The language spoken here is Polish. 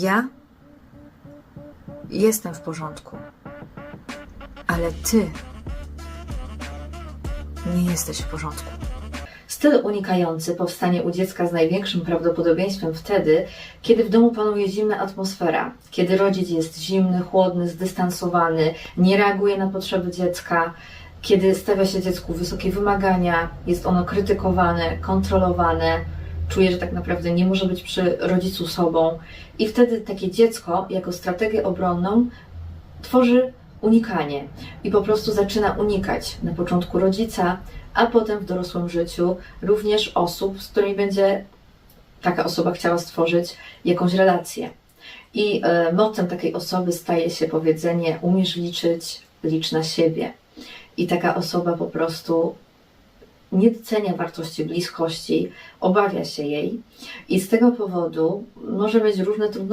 Ja jestem w porządku, ale ty nie jesteś w porządku. Styl unikający powstanie u dziecka z największym prawdopodobieństwem wtedy, kiedy w domu panuje zimna atmosfera, kiedy rodzic jest zimny, chłodny, zdystansowany, nie reaguje na potrzeby dziecka, kiedy stawia się dziecku wysokie wymagania, jest ono krytykowane, kontrolowane, czuje, że tak naprawdę nie może być przy rodzicu sobą. I wtedy takie dziecko, jako strategię obronną, tworzy unikanie i po prostu zaczyna unikać na początku rodzica, a potem w dorosłym życiu również osób, z którymi będzie taka osoba chciała stworzyć jakąś relację. I e, mottem takiej osoby staje się powiedzenie: umiesz liczyć, licz na siebie. I taka osoba po prostu nie docenia wartości bliskości, obawia się jej i z tego powodu może mieć różne trudności